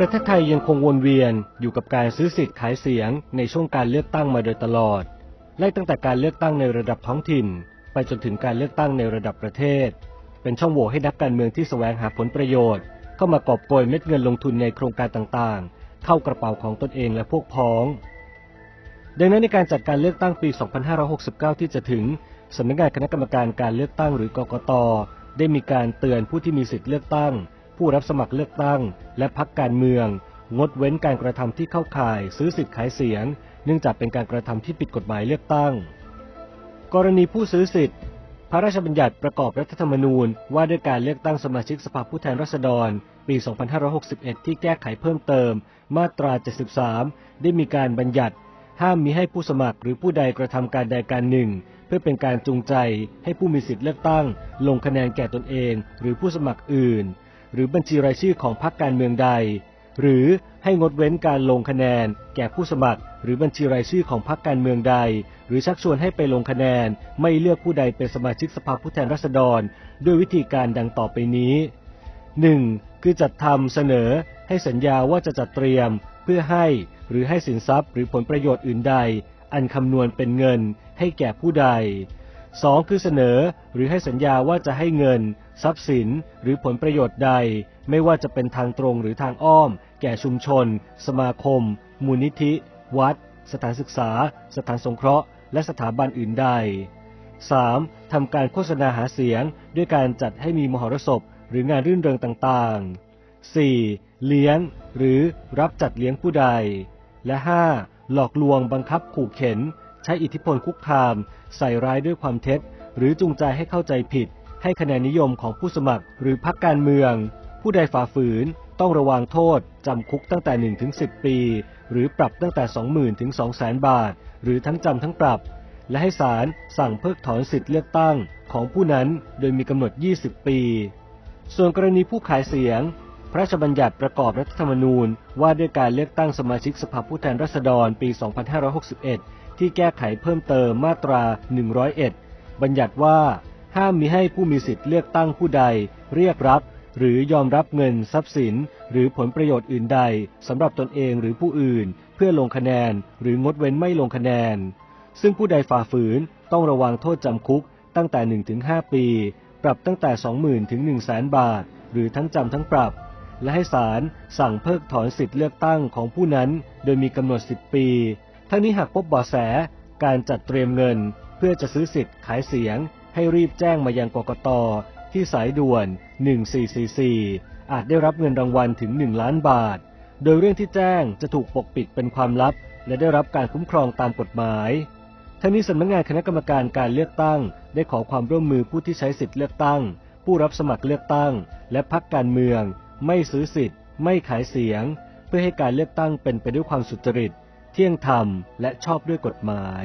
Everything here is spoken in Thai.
ประเทศไทยยังคงวนเวียนอยู่กับการซื้อสิทธิ์ขายเสียงในช่วงการเลือกตั้งมาโดยตลอด ไล่ตั้งแต่การเลือกตั้งในระดับท้องถิ่น ไปจนถึงการเลือกตั้งในระดับประเทศ เป็นช่องโหว่ให้นักการเมืองที่แสวงหาผลประโยชน์ เข้ามากอบโกยเม็ดเงินลงทุนในโครงการต่างๆ เข้ากระเป๋าของตนเองและพวกพ้อง ดังนั้นในการจัดการเลือกตั้งปี 2569 ที่จะถึงสำนักงานคณะกรรมการการเลือกตั้งหรือกกต ได้มีการเตือนผู้ที่มีสิทธิ์เลือกตั้ง ผู้รับสมัครเลือกตั้ง และพักการเมือง งดเว้นการกระทำที่เข้าข่าย ซื้อสิทธิ์ขายเสียง เนื่องจากเป็นการกระทำที่ผิดกฎหมายเลือกตั้ง กรณีผู้ซื้อสิทธิ์ พระราชบัญญัติประกอบรัฐธรรมนูญ ว่าด้วยการเลือกตั้งสมาชิกสภาผู้แทนราษฎร ปี 2561 ที่แก้ไขเพิ่มเติม มาตรา 73 ได้มีการบัญญัติ ห้ามมิให้ผู้สมัครหรือผู้ใดกระทำการใดการหนึ่งเพื่อเป็นการจูงใจให้ผู้มีสิทธิเลือกตั้ง ลงคะแนนแก่ตนเอง หรือผู้สมัครอื่น หรือบัญชีรายชื่อของพรรคการเมืองใด หรือให้งดเว้นการลงคะแนน แก่ผู้สมัคร หรือบัญชีรายชื่อของพรรคการเมืองใด หรือชักชวนให้ไปลงคะแนน ไม่เลือกผู้ใดเป็นสมาชิกสภาผู้แทนราษฎร ด้วยวิธีการดังต่อไปนี้ 1. คือจัดทำเสนอ ให้สัญญาว่าจะจัดเตรียม เพื่อให้หรือให้สินทรัพย์ หรือผลประโยชน์อื่นใด อันคำนวณเป็นเงิน ให้แก่ผู้ใด 2. คือเสนอหรือให้สัญญาว่าจะให้เงิน ทรัพย์สิน หรือผลประโยชน์ใด ไม่ว่าจะเป็นทางตรงหรือทางอ้อม แก่ชุมชน สมาคม มูลนิธิ วัด สถานศึกษา สถานสงเคราะห์ และสถาบันอื่นใด 3. ทำการโฆษณาหาเสียง ด้วยการจัดให้มีมหรสพ หรืองานรื่นเริงต่างๆ 4. เลี้ยง หรือรับจัดเลี้ยงผู้ใด และ 5. หลอกลวงบังคับขู่เข็น ช้อิทธิพลคุกคาม ใส่ร้ายด้วยความเท็จ หรือจูงใจให้เข้าใจผิด ให้คะแนนนิยมของผู้สมัคร หรือพรรคการเมือง ผู้ใดฝ่าฝืน ต้องระวังโทษ จำคุกตั้งแต่1ถึง10 ปี หรือปรับตั้งแต่ 20,000ถึง200,000 บาท หรือทั้งจำทั้งปรับ และให้ศาลสั่งเพิกถอนสิทธิเลือกตั้งของผู้นั้นโดยมีกำหนด 20 ปี ส่วนกรณีผู้ขายเสียง พระราชบัญญัติประกอบรัฐธรรมนูญ ว่าด้วยการเลือกตั้งสมาชิกสภาผู้แทนราษฎรปี 2561 ที่แก้ไขเพิ่มเติมมาตรา 101 บัญญัติว่า ห้ามมิให้ผู้มีสิทธิเลือกตั้งผู้ใด เรียกรับ หรือยอมรับเงินทรัพย์สิน หรือผลประโยชน์อื่นใดสำหรับตนเองหรือผู้อื่น เพื่อลงคะแนน หรืองดเว้นไม่ลงคะแนน ซึ่งผู้ใดฝ่าฝืนต้องระวังโทษจำคุกตั้งแต่ 1-5 ปี ปรับตั้งแต่ 20,000ถึง100,000บาท หรือทั้งจำทั้งปรับ และให้ศาลสั่งเพิกถอนสิทธิเลือกตั้งของผู้นั้น โดยมีกำหนด 10 ปี ทั้งนี้หากพบบาะแสการจัดเตรียมเงิน เพื่อจะซื้อสิทธิ์ขายเสียง ให้รีบแจ้งมายังกกตที่สายด่วน 1444 อาจได้รับเงินรางวัลถึง 1 ล้านบาท โดยเรื่องที่แจ้งจะถูกปกปิดเป็นความลับ และได้รับการคุ้มครองตามกฎหมายทั้งนี้สำนักงานคณะกรรมการการเลือกตั้ง ได้ขอความร่วมมือผู้ที่ใช้สิทธิเลือกตั้ง ผู้รับสมัครเลือกตั้ง และพรรคการเมือง ไม่ซื้อสิทธิ์ ไม่ขายเสียง เพื่อให้การเลือกตั้งเป็นไปด้วยความสุจริต เที่ยงธรรม และชอบด้วยกฎหมาย